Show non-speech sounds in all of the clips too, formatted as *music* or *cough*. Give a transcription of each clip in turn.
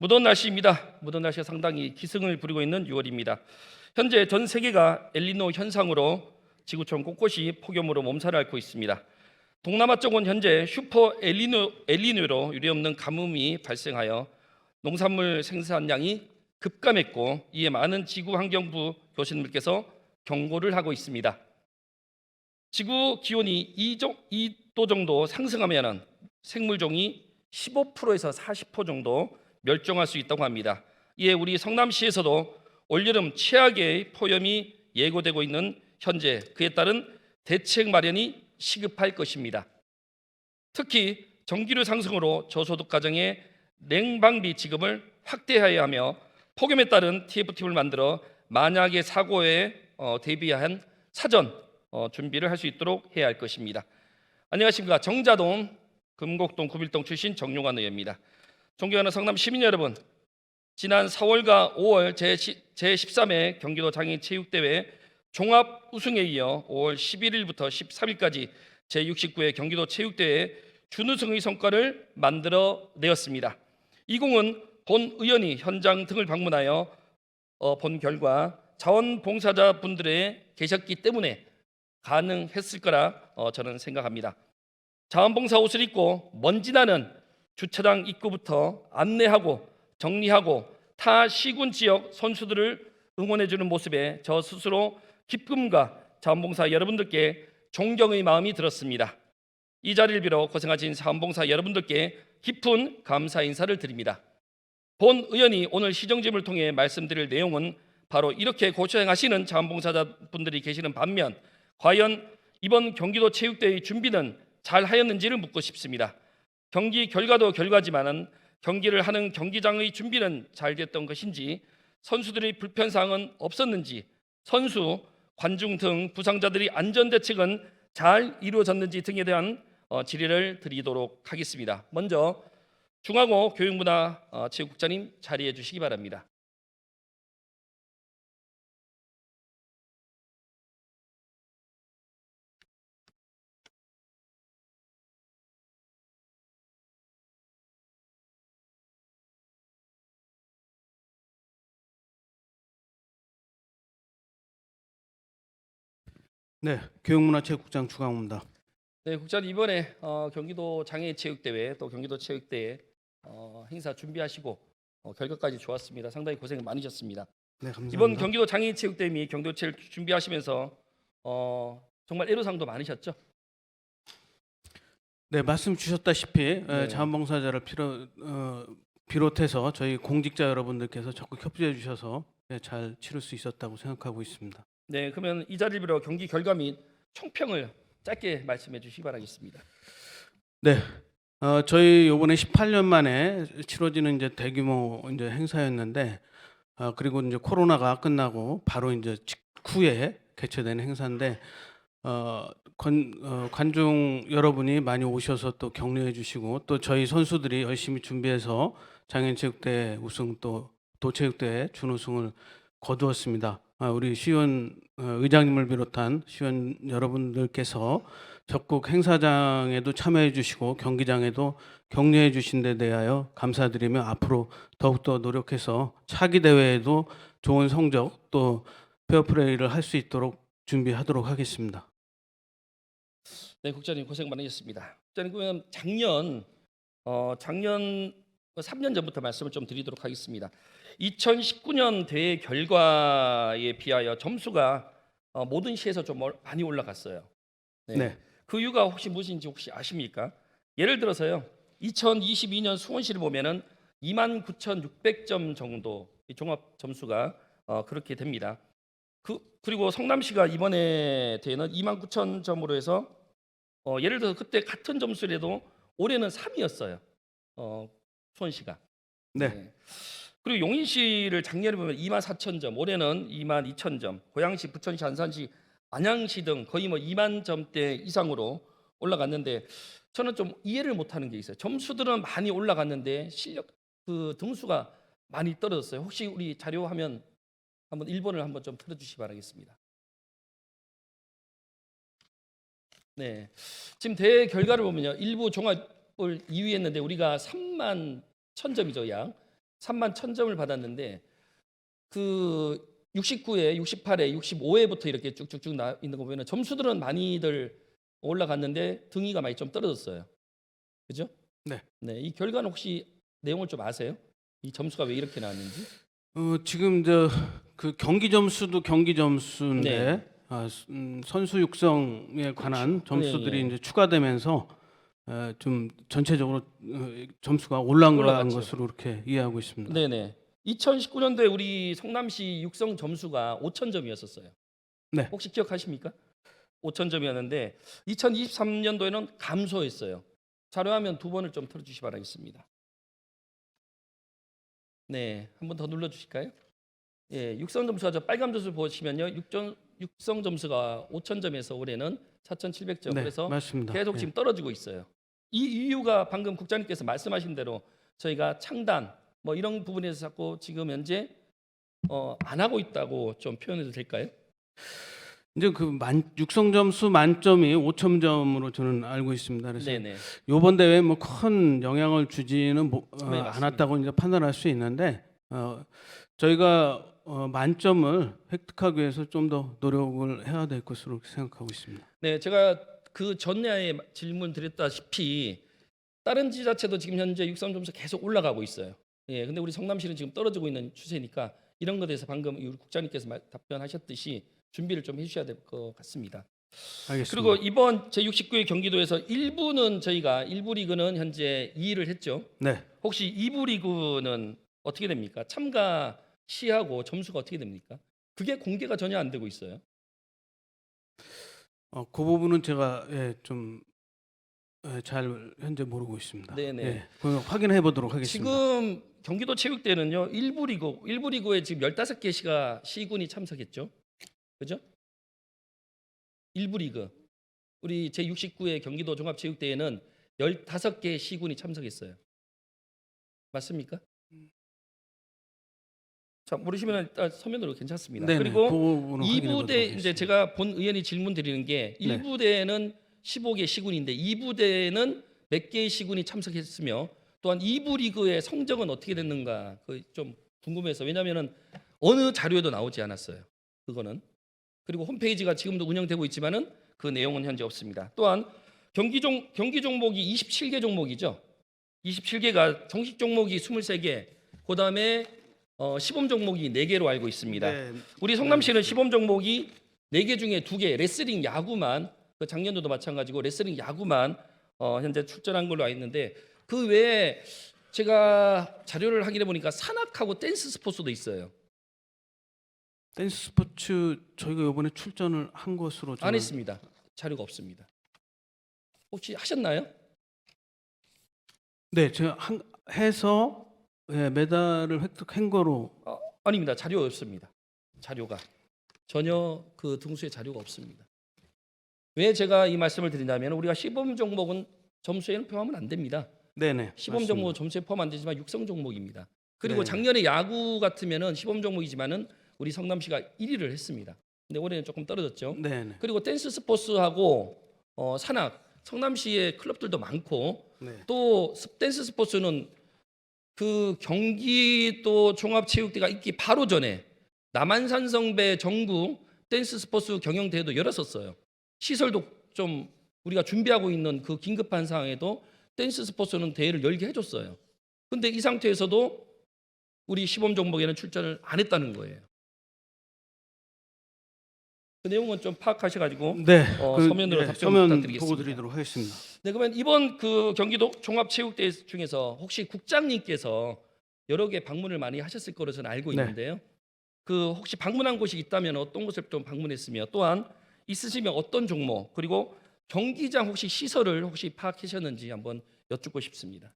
무더운 날씨입니다. 무더운 날씨가 상당히 기승을 부리고 있는 6월입니다. 현재 전 세계가 엘리노 현상으로 지구촌 곳곳이 폭염으로 몸살을 앓고 있습니다. 동남아 쪽은 현재 슈퍼 엘리노, 엘리노로 유례없는 가뭄이 발생하여 농산물 생산량이 급감했고 이에 많은 지구환경부 교수님들께서 경고를 하고 있습니다. 지구 기온이 2도 정도 상승하면 생물종이 15%에서 40% 정도 멸종할 수 있다고 합니다. 이에 우리 성남시에서도 올여름 최악의 폭염이 예고되고 있는 현재 그에 따른 대책 마련이 시급할 것입니다. 특히 전기료 상승으로 저소득 가정의 냉방비 지급을 확대해야 하며 폭염에 따른 TFT를 만들어 만약의 사고에 어, 대비한 사전 어, 준비를 할 수 있도록 해야 할 것입니다. 안녕하십니까 정자동 금곡동 구빌동 출신 정용환 의원입니다. 존경하는 성남 시민 여러분, 지난 4월과 5월 제13회 경기도 장애인 체육대회 종합 우승에 이어 5월 11일부터 13일까지 제69회 경기도 체육대회 준우승의 성과를 만들어 내었습니다. 이 공은 본 의원이 현장 등을 방문하여 어, 본 결과 자원봉사자 분들의 계셨기 때문에 가능했을 거라 어, 저는 생각합니다. 자원봉사 옷을 입고 먼지 나는 주차장 입구부터 안내하고 정리하고 타 시군 지역 선수들을 응원해주는 모습에 저 스스로 기쁨과 자원봉사 여러분들께 존경의 마음이 들었습니다. 이 자리를 빌어 고생하신 자원봉사 여러분들께 깊은 감사 인사를 드립니다. 본 의원이 오늘 시정집을 통해 말씀드릴 내용은 바로 이렇게 고생하시는 자원봉사자분들이 계시는 반면 과연 이번 경기도 체육대회 준비는 잘 하였는지를 묻고 싶습니다. 경기 결과도 결과지만은 경기를 하는 경기장의 준비는 잘 됐던 것인지 선수들의 불편 사항은 없었는지 선수, 관중 등 부상자들이 안전 대책은 잘 이루어졌는지 등에 대한 어, 질의를 드리도록 하겠습니다. 먼저 중하고 교육문화 어, 체육국장님 자리해 주시기 바랍니다. 네, 교육문화체육국장 주강호입니다. 네, 국장님 이번에 어, 경기도 장애인 체육대회 또 경기도 체육대회 어, 행사 준비하시고 어, 결과까지 좋았습니다. 상당히 고생 많으셨습니다. 네, 감사합니다. 이번 경기도 장애인 체육대회 및 경기도 체육 준비하시면서 어, 정말 애로사항도 많으셨죠? 네, 말씀 주셨다시피 에, 네. 자원봉사자를 필요, 어, 비롯해서 저희 공직자 여러분들께서 적극 협조해 주셔서 네, 잘 치를 수 있었다고 생각하고 있습니다. 네, 그러면 이 자리를 빌어 경기 결과 및 총평을 짧게 말씀해 주시기 바라겠습니다. 네, 어, 저희 이번에 18년 만에 치러지는 이제 대규모 이제 행사였는데 어, 그리고 이제 코로나가 끝나고 바로 이제 직후에 개최된 행사인데 어, 관, 어, 관중 여러분이 많이 오셔서 또 격려해 주시고 또 저희 선수들이 열심히 준비해서 장애인체육대회 우승 또 도체육대회 준우승을 거두었습니다. 아, 우리 시의원 어, 의장님을 비롯한 시의원 여러분들께서 적극 행사장에도 참여해 주시고 경기장에도 격려해 주신 데 대하여 감사드리며 앞으로 더욱더 노력해서 차기 대회에도 좋은 성적 또 페어플레이를 할 수 있도록 준비하도록 하겠습니다. 네, 국장님 고생 많으셨습니다. 국장님 그러면 작년 어, 작년 3년 전부터 말씀을 좀 드리도록 하겠습니다. 2019년 대회 결과에 비하여 점수가 어, 모든 시에서 좀 얼- 많이 올라갔어요. 네. 네. 그 이유가 혹시 무엇인지 혹시 아십니까? 예를 들어서요. 2022년 수원시를 보면은 29,600점 정도 이 종합 점수가 어, 그렇게 됩니다. 그 그리고 성남시가 이번에 대회는 29,000점으로 해서 어, 예를 들어서 그때 같은 점수라도 올해는 3위였어요. 어, 수원시가. 네. 그리고 용인시를 작년에 보면 2만 4천 점, 올해는 2만 2천 점, 고양시, 부천시, 안산시, 안양시 등 거의 뭐 2만 점대 이상으로 올라갔는데 저는 좀 이해를 못하는 게 있어요. 점수들은 많이 올라갔는데 실력 그 등수가 많이 떨어졌어요. 혹시 우리 자료 화면 한번 1번을 한번 좀 틀어주시기 바라겠습니다. 네, 지금 대회 결과를 보면요, 일부 종합을 2위 했는데 우리가 3만 1천 점이죠, 약. 3만 1000점을 받았는데 그 69회, 68회, 65회부터 이렇게 쭉쭉쭉 나 있는 거 보면 점수들은 많이들 올라갔는데 등위가 많이 좀 떨어졌어요. 그죠? 네. 네, 이 결과는 혹시 내용을 좀 아세요? 이 점수가 왜 이렇게 나왔는지? 어, 지금 저 그 경기 점수도 경기 점수인데 네. 아, 수- 음, 선수 육성에 관한 점수들이 예, 예. 이제 추가되면서 어, 좀 전체적으로 어, 점수가 올라간 올라갔죠. 것으로 이렇게 이해하고 있습니다. 네네. 2019년도에 우리 성남시 육성 점수가 5천 점이었었어요. 네. 혹시 기억하십니까? 5천 점이었는데 2023년도에는 감소했어요. 자료화면 두 번을 좀 틀어주시 기 바라겠습니다. 네, 한 번 더 눌러주실까요? 예, 육성 점수가 저 빨간 점수 보시면요, 육전, 육성 점수가 5천 점에서 올해는 4,700점. 네, 그래서 맞습니다. 계속 예. 지금 떨어지고 있어요. 이 이유가 방금 국장님께서 말씀하신 대로 저희가 창단 뭐 이런 부분에서 자꾸 지금 현재 어, 안 하고 있다고 좀 표현해도 될까요? 이제 그 만, 육성 점수 만점이 5천 점으로 저는 알고 있습니다. 그래서 네네. 이번 대회에 뭐큰 영향을 주지는 뭐, 어, 네. 않았다고 이제 판단할 수 있는데 어, 저희가 어, 만점을 획득하기 위해서 좀 더 노력을 해야 될 것으로 생각하고 있습니다. 네, 제가 그 전에 질문 드렸다시피 다른 지자체도 지금 현재 육성 점수 계속 올라가고 있어요. 예, 근데 우리 성남시는 지금 떨어지고 있는 추세니까 이런 것에 대해서 방금 우리 국장님께서 말- 답변하셨듯이 준비를 좀 해주셔야 될 것 같습니다. 알겠습니다. 그리고 이번 제69회 경기도에서 1부는 저희가 1부 리그는 현재 2위를 했죠. 네, 혹시 2부 리그는 어떻게 됩니까? 참가 시하고 점수가 어떻게 됩니까? 그게 공개가 전혀 안 되고 있어요. 어, 그 부분은 제가 예, 좀 예, 잘 현재 모르고 있습니다. 네네. 예, 그거 확인해 보도록 하겠습니다. 지금 경기도 체육대회는요. 1부 리그 1부 리그에 지금 15개 시가 시군이 참석했죠. 그죠? 1부 리그. 우리 제69회 경기도 종합체육대회는 15개 시군이 참석했어요. 맞습니까? 자, 모르시면 일단 서면으로 괜찮습니다. 네네, 그리고 그 부분은 확인해 2부대 보도록 이제. 제가 본 의원이 질문 드리는 게 네. 1부대는 15개 시군인데 2부대는 몇 개의 시군이 참석했으며 또한 2부 리그의 성적은 어떻게 됐는가 그좀 궁금해서 왜냐하면은 어느 자료에도 나오지 않았어요. 그거는 그리고 홈페이지가 지금도 운영되고 있지만은 그 내용은 현재 없습니다. 또한 경기 종 경기 종목이 27개 종목이죠. 27개가 정식 종목이 23개, 그다음에 어, 시범 종목이 4개로 알고 있습니다. 네, 우리 성남시는 시범 종목이 4개 중에 2개 레슬링 야구만 그 작년도도 마찬가지고 레슬링 야구만 어, 현재 출전한 걸로 알고 있는데 그 외에 제가 자료를 확인해 보니까 산악하고 댄스 스포츠도 있어요. 댄스 스포츠 저희가 이번에 출전을 한 것으로 안 했습니다. 자료가 없습니다. 혹시 하셨나요? 네, 제가 한, 해서 예, 메달을 획득한 거로 어, 아닙니다. 자료 없습니다. 자료가 전혀 그 등수에 자료가 없습니다. 왜 제가 이 말씀을 드리냐면 우리가 시범 종목은 점수에는 포함은 안 됩니다. 네네 시범 맞습니다. 종목은 점수에 포함 안 되지만 육성 종목입니다. 그리고 네. 작년에 야구 같으면은 시범 종목이지만은 우리 성남시가 1위를 했습니다. 근데 올해는 조금 떨어졌죠. 네네 그리고 댄스 스포츠하고 어, 산악 성남시의 클럽들도 많고 네. 또 스- 댄스 스포츠는 그 경기도 종합체육대가 있기 바로 전에 남한산 성배 정부 댄스 스포츠 경영 대회도 열었었어요. 시설도 좀 우리가 준비하고 있는 그 긴급한 상황에도 댄스 스포츠는 대회를 열게 해줬어요. 근데 이 상태에서도 우리 시범 종목에는 출전을 안 했다는 거예요. 그 내용은 좀 파악하셔가지고 네, 어, 서면으로 답변 서면 부탁드리겠습니다. 보고 드리도록 하겠습니다. 네, 그러면 이번 그 경기도 종합체육대회 중에서 혹시 국장님께서 여러 개 방문을 많이 하셨을 거로 저는 알고 네. 있는데요. 그 혹시 방문한 곳이 있다면 어떤 곳을 좀 방문했으며 또한 있으시면 어떤 종목 그리고 경기장 혹시 시설을 혹시 파악하셨는지 한번 여쭙고 싶습니다.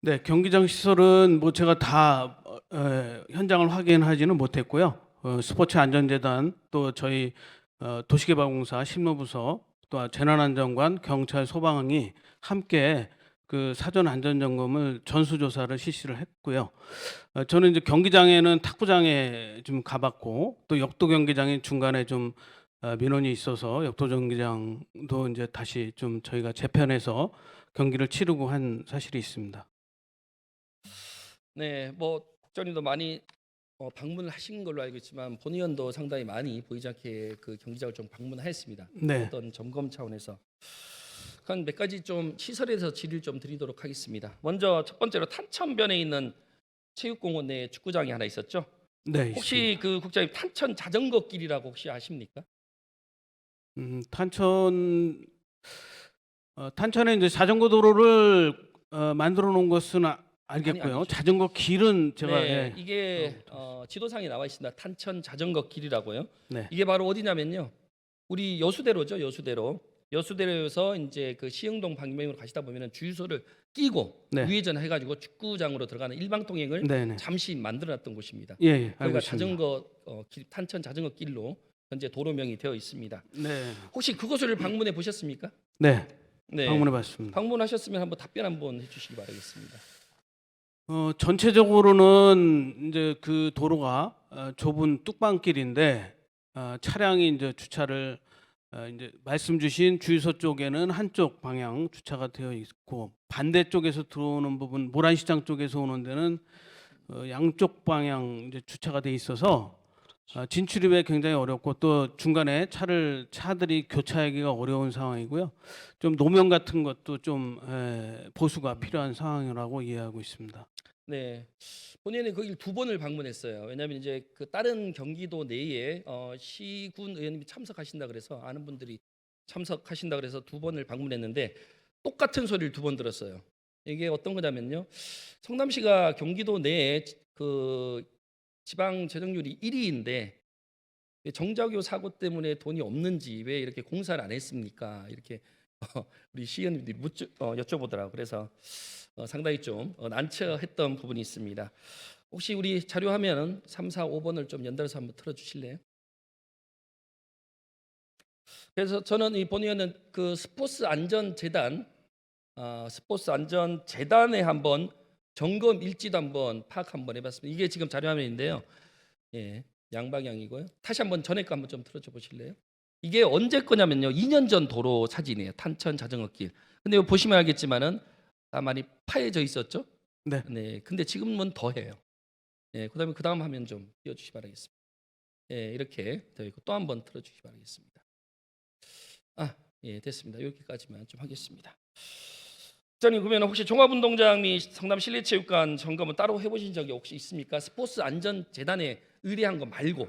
네, 경기장 시설은 뭐 제가 다 어, 에, 현장을 확인하지는 못했고요. 어, 스포츠 안전재단 또 저희 어, 도시개발공사 신노부서 또 재난안전관 경찰 소방이 함께 그 사전 안전 점검을 전수 조사를 실시를 했고요. 어, 저는 이제 경기장에는 탁구장에 좀 가봤고 또 역도 경기장에 중간에 좀 어, 민원이 있어서 역도 경기장도 이제 다시 좀 저희가 재편해서 경기를 치르고 한 사실이 있습니다. 네, 뭐 국장님도 많이 어, 방문을 하신 걸로 알고 있지만 본 의원도 상당히 많이 보이지 않게 그 경기장을 좀 방문했습니다. 네. 어떤 점검 차원에서 한 몇 가지 좀 시설에서 질의를 좀 드리도록 하겠습니다. 먼저 첫 번째로 탄천변에 있는 체육공원 내에 축구장이 하나 있었죠. 네. 혹시 그 국장님 탄천 자전거 길이라고 혹시 아십니까? 음, 탄천 어, 탄천에 이제 자전거 도로를 어, 만들어 놓은 것은 아, 알겠고요. 아니죠. 자전거 길은 제가 네, 예. 이게 어, 지도상에 나와 있습니다. 탄천 자전거 길이라고요. 네. 이게 바로 어디냐면요. 우리 여수대로죠. 여수대로. 여수대로에서 이제 그 시흥동 방면으로 가시다 보면은 주유소를 끼고 네. 우회전 해가지고 축구장으로 들어가는 일방 통행을 네, 네. 잠시 만들어놨던 곳입니다. 예, 예. 알겠습니다. 자전거 어, 길, 탄천 자전거 길로 현재 도로명이 되어 있습니다. 네. 혹시 그곳을 방문해 보셨습니까? 네. 네. 방문해 봤습니다. 방문하셨으면 한번 답변 한번 해주시기 바라겠습니다. 어, 전체적으로는 이제 그 도로가 어, 좁은 뚝방길인데 어, 차량이 이제 주차를 어, 이제 말씀 주신 주유소 쪽에는 한쪽 방향 주차가 되어 있고 반대쪽에서 들어오는 부분 모란시장 쪽에서 오는 데는 어, 양쪽 방향 이제 주차가 돼 있어서 어, 진출입에 굉장히 어렵고 또 중간에 차를 차들이 교차하기가 어려운 상황이고요. 좀 노면 같은 것도 좀 에, 보수가 필요한 상황이라고 이해하고 있습니다. 네, 본인은 거길 두 번을 방문했어요. 왜냐하면 이제 그 다른 경기도 내에 어, 시군 의원님이 참석하신다 그래서 아는 분들이 참석하신다 그래서 두 번을 방문했는데 똑같은 소리를 두 번 들었어요. 이게 어떤 거냐면요, 성남시가 경기도 내에 그 지방 재정률이 1위인데 정자교 사고 때문에 돈이 없는지 왜 이렇게 공사를 안 했습니까? 이렇게 어, *laughs* 우리 시의원님들이 묻 어, 여쭤보더라고. 그래서 어, 상당히 좀 어, 난처했던 부분이 있습니다. 혹시 우리 자료 화면 3, 4, 5번을 좀 연달아서 한번 틀어 주실래요? 그래서 저는 이 본의원은 그 스포츠 안전 재단 아, 스포츠 안전 재단에 한번 점검 일지도 한번 파악 한번 해봤습니다. 이게 지금 자료 화면인데요. 예, 양방향이고요. 다시 한번 전에 거 한번 좀 틀어줘 보실래요? 이게 언제 거냐면요. 2년 전 도로 사진이에요. 탄천 자전거길. 근데 보시면 알겠지만은 다 많이 파여져 있었죠. 네. 네. 근데 지금은 더해요. 예, 그다음에 그 다음 화면 좀 띄워주시 기 바라겠습니다. 예, 이렇게 더 있고 또 한 번 틀어주시기 바라겠습니다. 아, 예, 됐습니다. 여기까지만 좀 하겠습니다. 부장님 그러면 혹시 종합운동장 및 성남 실내체육관 점검은 따로 해보신 적이 혹시 있습니까? 스포츠 안전 재단에 의뢰한 거 말고.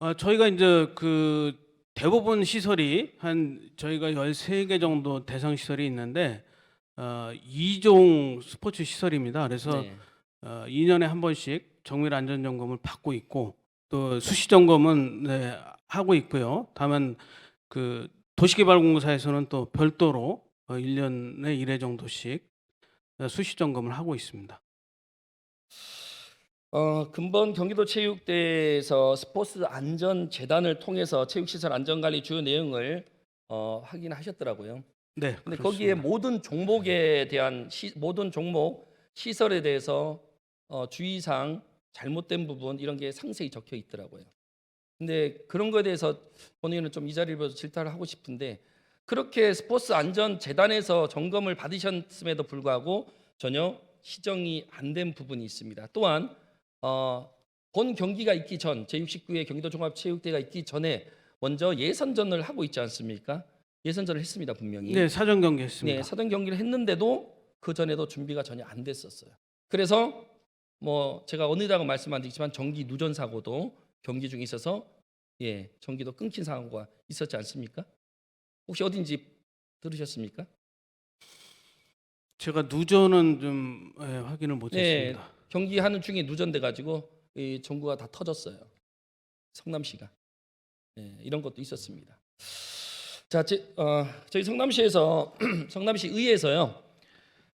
아, 저희가 이제 그 대부분 시설이 한 저희가 13개 정도 대상 시설이 있는데 어, 2종 스포츠 시설입니다. 그래서 네. 어, 2년에 한 번씩 정밀 안전 점검을 받고 있고 또 수시 점검은 네, 하고 있고요. 다만 그 도시개발공사에서는 또 별도로 어, 1년에 1회 정도씩 어, 수시 점검을 하고 있습니다. 어, 근본 경기도 체육대에서 스포츠 안전 재단을 통해서 체육시설 안전관리 주요 내용을 어, 확인하셨더라고요. 네. 근데 그렇습니다. 거기에 모든 종목에 대한 시, 모든 종목 시설에 대해서 어, 주의사항 잘못된 부분 이런 게 상세히 적혀 있더라고요. 근데 그런 거에 대해서 본인은 좀 이 자리를 빌어서 질타를 하고 싶은데 그렇게 스포츠 안전 재단에서 점검을 받으셨음에도 불구하고 전혀 시정이 안 된 부분이 있습니다. 또한 어, 본 경기가 있기 전 제69회 경기도 종합체육대회가 있기 전에 먼저 예선전을 하고 있지 않습니까? 예선전을 했습니다 분명히. 네, 사전 경기 했습니다. 네, 사전 경기를 했는데도 그 전에도 준비가 전혀 안 됐었어요. 그래서 뭐 제가 어느다고 말씀 안 드리지만 전기 누전 사고도 경기 중에 있어서 예, 전기도 끊긴 사고가 있었지 않습니까? 혹시 어딘지 들으셨습니까? 제가 누전은 좀 예, 확인을 네, 못했습니다. 경기하는 중에 누전돼 가지고 이 전구가 다 터졌어요. 성남시가 예, 이런 것도 있었습니다. 자, 제, 어, 저희 성남시에서 *clears throat* 성남시 의회에서요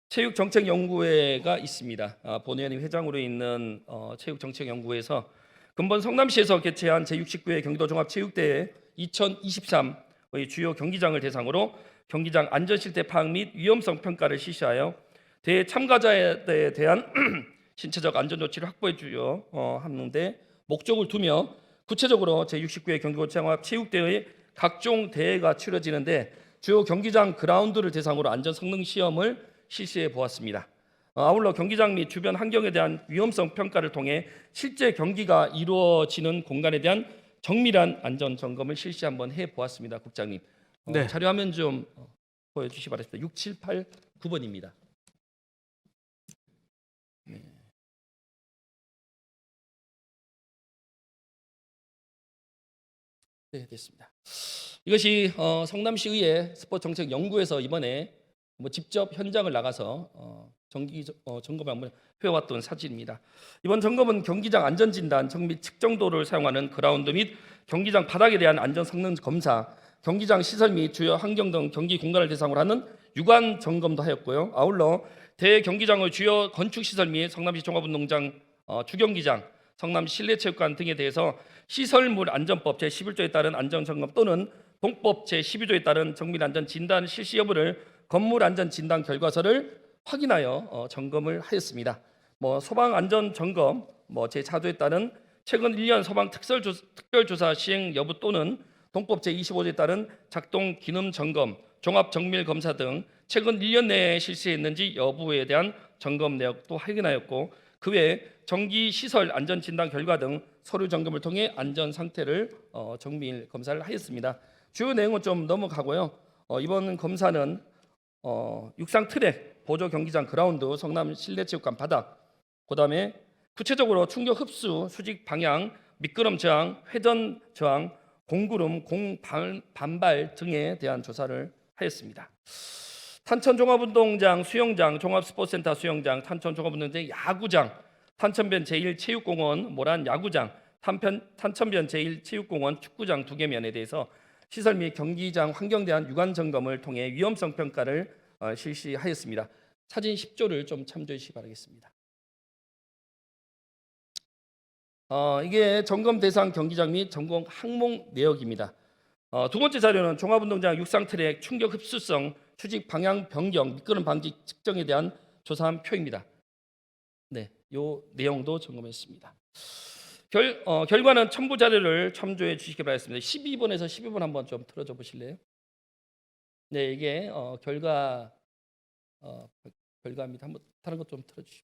체육정책연구회가 있습니다. 아, 본의원님 회장으로 있는 어, 체육정책연구회에서 근본 성남시에서 개최한 제69회 경기도 종합체육대회 2023의 주요 경기장을 대상으로 경기장 안전실태 파악 및 위험성 평가를 실시하여 대회 참가자에 대한 *clears throat* 신체적 안전 조치를 확보해 주려 어, 하는데 목적을 두며 구체적으로 제69회 경기도창합 체육대회 각종 대회가 치러지는데 주요 경기장 그라운드를 대상으로 안전 성능 시험을 실시해 보았습니다. 어, 아울러 경기장 및 주변 환경에 대한 위험성 평가를 통해 실제 경기가 이루어지는 공간에 대한 정밀한 안전 점검을 실시 한번 해 보았습니다, 국장님. 어, 네. 자료 화면 좀 어, 보여주시 기 바랍니다. 6, 7, 8, 9번입니다. 네, 됐습니다. 이것이 어, 성남시의회 스포츠 정책 연구에서 이번에 뭐 직접 현장을 나가서 어, 정기 어, 점검을 한번 해왔던 사진입니다. 이번 점검은 경기장 안전 진단, 정밀 측정도를 사용하는 그라운드 및 경기장 바닥에 대한 안전 성능 검사, 경기장 시설 및 주요 환경 등 경기 공간을 대상으로 하는 유관 점검도 하였고요. 아울러 대 경기장의 주요 건축 시설 및 성남시 종합운동장 어, 주경기장, 성남 실내체육관 등에 대해서 시설물 안전법 제 11조에 따른 안전 점검 또는 동법 제 12조에 따른 정밀 안전 진단 실시 여부를 건물 안전 진단 결과서를 확인하여 어, 점검을 하였습니다. 뭐 소방 안전 점검 뭐 제 4조에 따른 최근 1년 소방 특설 조, 특별 조사 시행 여부 또는 동법 제 25조에 따른 작동 기능 점검, 종합 정밀 검사 등 최근 1년 내에 실시했는지 여부에 대한 점검 내역도 확인하였고 그외 전기 시설 안전 진단 결과 등 서류 점검을 통해 안전 상태를 어, 정밀 검사를 하였습니다. 주요 내용은 좀 넘어가고요. 어, 이번 검사는 어, 육상 트랙, 보조 경기장 그라운드, 성남 실내체육관 바닥, 그다음에 구체적으로 충격 흡수, 수직 방향, 미끄럼 저항, 회전 저항, 공구름, 공 반발 등에 대한 조사를 하였습니다. 탄천 종합운동장, 수영장, 종합스포츠센터 수영장, 탄천 종합운동장 야구장, 탄천변 제1체육공원 모란 야구장, 탄천, 탄천변 제1체육공원 축구장 두 개 면에 대해서 시설 및 경기장 환경 대한 유관 점검을 통해 위험성 평가를 어, 실시하였습니다. 사진 10조를 좀 참조해 주시기 바라겠습니다. 어, 이게 점검 대상 경기장 및 점검 항목 내역입니다. 어, 두 번째 자료는 종합운동장 육상 트랙 충격 흡수성 추직 방향 변경 미끄럼 방지 측정에 대한 조사한 표입니다. 네, 요 내용도 점검했습니다. 결, 어, 결과는 첨부 자료를 참조해 주시기 바라겠습니다. 12번에서 12번 한번 좀 틀어줘 보실래요? 네, 이게 어, 결과 어, 결과입니다. 한번 다른 것 좀 틀어 주시죠.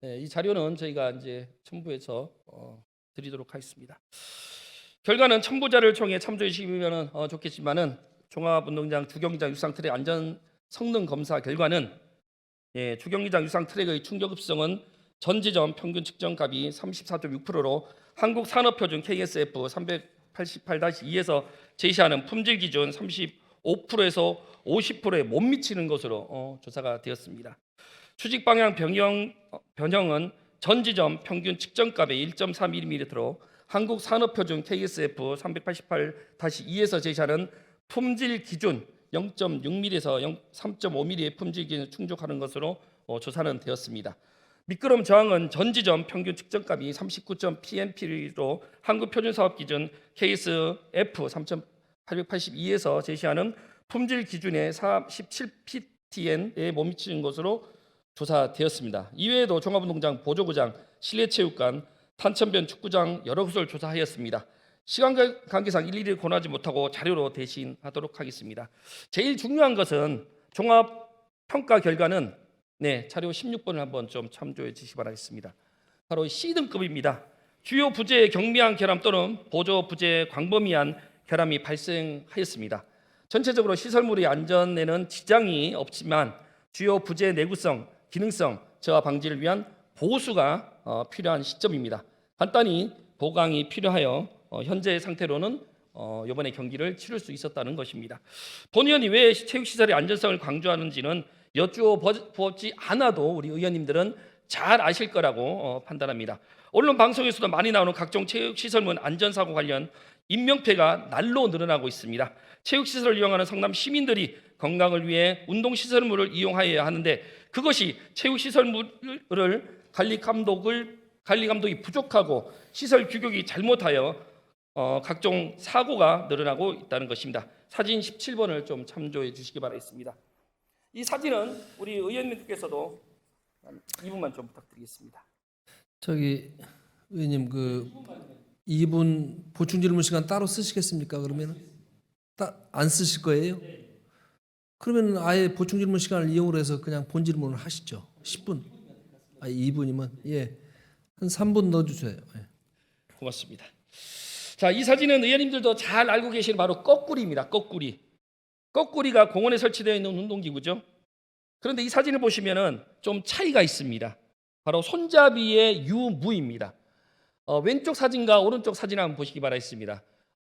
네, 이 자료는 저희가 이제 첨부해서 어, 드리도록 하겠습니다. 결과는 첨부자를 통해 참조해 주시면 어, 좋겠지만은 종합운동장 주경기장 육상 트랙 안전 성능 검사 결과는 예, 주경기장 육상 트랙의 충격 흡성은 전 지점 평균 측정 값이 34.6%로 한국 산업 표준 KSF 388-2에서 제시하는 품질 기준 35%에서 50%에 못 미치는 것으로 어, 조사가 되었습니다. 추직 방향 변형 어, 변형은 전 지점 평균 측정값의 1.3mm로 한국 산업표준 KSF 388-2에서 제시하는 품질 기준 0.6mm에서 3.5mm의 품질 기준을 충족하는 것으로 어, 조사는 되었습니다. 미끄럼 저항은 전 지점 평균 측정값이 39.PMP로 한국 표준 사업 기준 KSF 3.882에서 제시하는 품질 기준의 47PTN에 못 미치는 것으로 조사되었습니다. 이외에도 종합운동장, 보조구장, 실내체육관, 탄천변 축구장 여러 곳을 조사하였습니다. 시간 관계상 일일이 권하지 못하고 자료로 대신하도록 하겠습니다. 제일 중요한 것은 종합 평가 결과는 네 자료 16번을 한번 좀 참조해 주시기 바라겠습니다. 바로 C등급입니다. 주요 부재의 경미한 결함 또는 보조 부재 광범위한 결함이 발생하였습니다. 전체적으로 시설물의 안전에는 지장이 없지만 주요 부재 내구성, 기능성 저하 방지를 위한 보수가 어, 필요한 시점입니다. 간단히 보강이 필요하여 어, 현재 상태로는 어, 이번에 경기를 치를 수 있었다는 것입니다. 본 의원이 왜 체육시설의 안전성을 강조하는지는 여쭈어보지 않아도 우리 의원님들은 잘 아실 거라고 어, 판단합니다. 언론 방송에서도 많이 나오는 각종 체육시설물 안전사고 관련 인명피해가 날로 늘어나고 있습니다. 체육시설을 이용하는 성남 시민들이 건강을 위해 운동 시설물을 이용하여야 하는데 그것이 체육 시설물을 관리 감독을 관리 감독이 부족하고 시설 규격이 잘못하여 어, 각종 사고가 늘어나고 있다는 것입니다. 사진 17번을 좀 참조해 주시기 바라겠습니다. 이 사진은 우리 의원님께서도 한 2분만 좀 부탁드리겠습니다. 저기 의원님 그 2분 보충 질문 시간 따로 쓰시겠습니까? 그러면 안 쓰실 거예요? 그러면 아예 보충 질문 시간을 이용을 해서 그냥 본 질문을 하시죠. 10분. 아 2분이면 예. 한 3분 넣어 주세요. 예. 고맙습니다. 자, 이 사진은 의원님들도 잘 알고 계시는 바로 거꾸리입니다. 거꾸리. 거꾸리가 공원에 설치되어 있는 운동기구죠. 그런데 이 사진을 보시면은 좀 차이가 있습니다. 바로 손잡이의 유무입니다. 어, 왼쪽 사진과 오른쪽 사진 한번 보시기 바라겠습니다.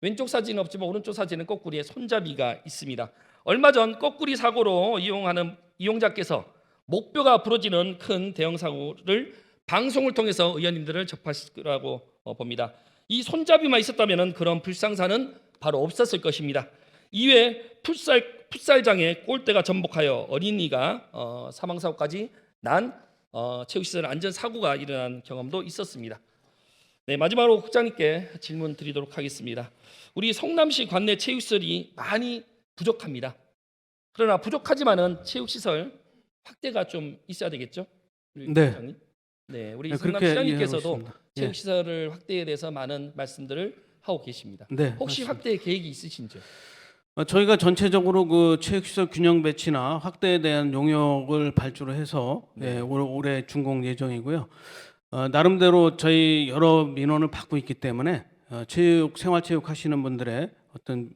왼쪽 사진은 없지만 오른쪽 사진은 거꾸리에 손잡이가 있습니다. 얼마 전 거꾸리 사고로 이용하는 이용자께서 목뼈가 부러지는 큰 대형 사고를 방송을 통해서 의원님들을 접하실 거라고 어, 봅니다. 이 손잡이만 있었다면 그런 불상사는 바로 없었을 것입니다. 이외 풋살 풋살장에 골대가 전복하여 어린이가 어, 사망 사고까지 난 어, 체육시설 안전 사고가 일어난 경험도 있었습니다. 네 마지막으로 국장님께 질문 드리도록 하겠습니다. 우리 성남시 관내 체육시설이 많이 부족합니다. 그러나 부족하지만은 체육 시설 확대가 좀 있어야 되겠죠? 우리 네. 국장님? 네, 우리 네, 성남 그렇게 시장님께서도 이해하고 있습니다. 예. 체육시설을 확대에 대해서 많은 말씀들을 하고 계십니다. 네, 혹시 맞습니다. 확대 계획이 있으신지요? 어, 저희가 전체적으로 그 체육시설 균형 배치나 확대에 대한 용역을 발주를 해서 예, 올, 올해 준공 예정이고요. 어, 나름대로 저희 여러 민원을 받고 있기 때문에 어, 체육 생활체육 하시는 분들의 어떤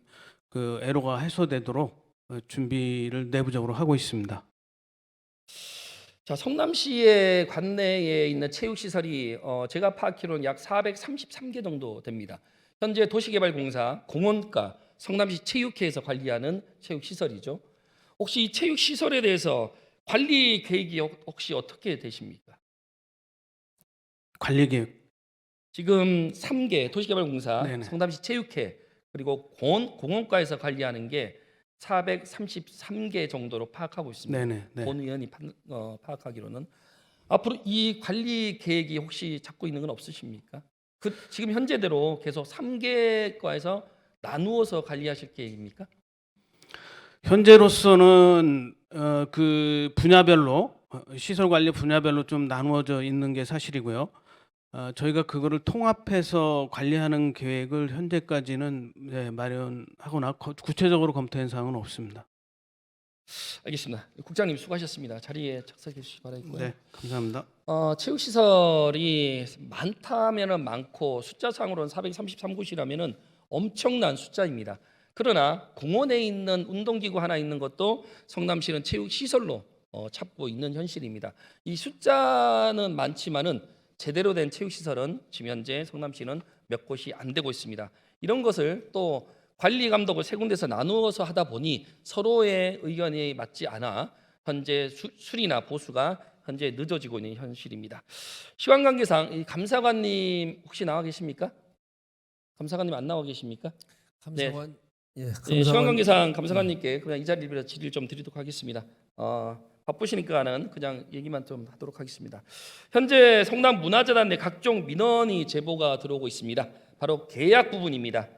그 애로가 해소되도록 어, 준비를 내부적으로 하고 있습니다. 자, 성남시의 관내에 있는 체육 시설이 어, 제가 파악하기로는 약 433개 정도 됩니다. 현재 도시개발공사 공원과 성남시 체육회에서 관리하는 체육 시설이죠. 혹시 이 체육 시설에 대해서 관리 계획이 혹- 혹시 어떻게 되십니까? 관리 계획. 지금 3개 도시개발공사, 네네. 성남시 체육회 그리고 공원 공원과에서 관리하는 게 433개 정도로 파악하고 있습니다. 네네. 네. 본 의원이 파, 어, 파악하기로는 앞으로 이 관리 계획이 혹시 잡고 있는 건 없으십니까? 그 지금 현재대로 계속 3개과에서 나누어서 관리하실 계획입니까? 현재로서는 어, 그 분야별로 어, 시설 관리 분야별로 좀 나누어져 있는 게 사실이고요. 어, 저희가 그거를 통합해서 관리하는 계획을 현재까지는 네, 마련하거나 거- 구체적으로 검토한 사항은 없습니다. 알겠습니다. 국장님 수고하셨습니다. 자리에 착석해 주시기 바라겠고요. 네, 감사합니다. 어, 체육 시설이 많다면은 많고 숫자상으로는 433곳이라면은 엄청난 숫자입니다. 그러나 공원에 있는 운동기구 하나 있는 것도 성남시는 체육 시설로 어, 찾고 있는 현실입니다. 이 숫자는 많지만은 제대로 된 체육 시설은 지금 현재 성남시는 몇 곳이 안 되고 있습니다. 이런 것을 또 관리 감독을 세 군데서 나누어서 하다 보니 서로의 의견이 맞지 않아 현재 수, 수리나 보수가 현재 늦어지고 있는 현실입니다. 시간 관계상 이 감사관님 혹시 나와 계십니까? 감사관님 안 나와 계십니까? 감사관 예, 네, 시간 감사관 관계상 감사관님께 그냥 이 자리를 빌어 질의 좀 드리도록 하겠습니다. 어, 바쁘시니까는 그냥 얘기만 좀 하도록 하겠습니다. 현재 성남 문화재단 내 각종 민원이 제보가 들어오고 있습니다. 바로 계약 부분입니다.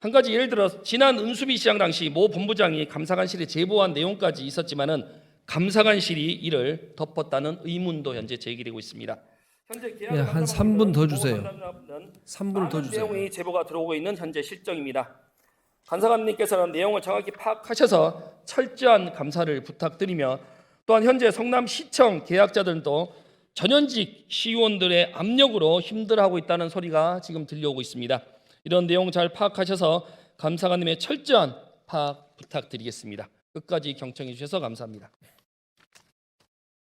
한 가지 예를 들어 지난 은수미 시장 당시 모 본부장이 감사관실에 제보한 내용까지 있었지만은 감사관실이 이를 덮었다는 의문도 현재 제기되고 있습니다. 현재 계약을 예, 한 담당하고 3분 더 주세요. 보호관리자는 3분을 더 주세요. 내용의 제보가 들어오고 있는 현재 실정입니다. 감사관님께서는 내용을 정확히 파악하셔서 철저한 감사를 부탁드리며 또한 현재 성남시청 계약자들도 전현직 시의원들의 압력으로 힘들어하고 있다는 소리가 지금 들려오고 있습니다. 이런 내용 잘 파악하셔서 감사관님의 철저한 파악 부탁드리겠습니다. 끝까지 경청해 주셔서 감사합니다.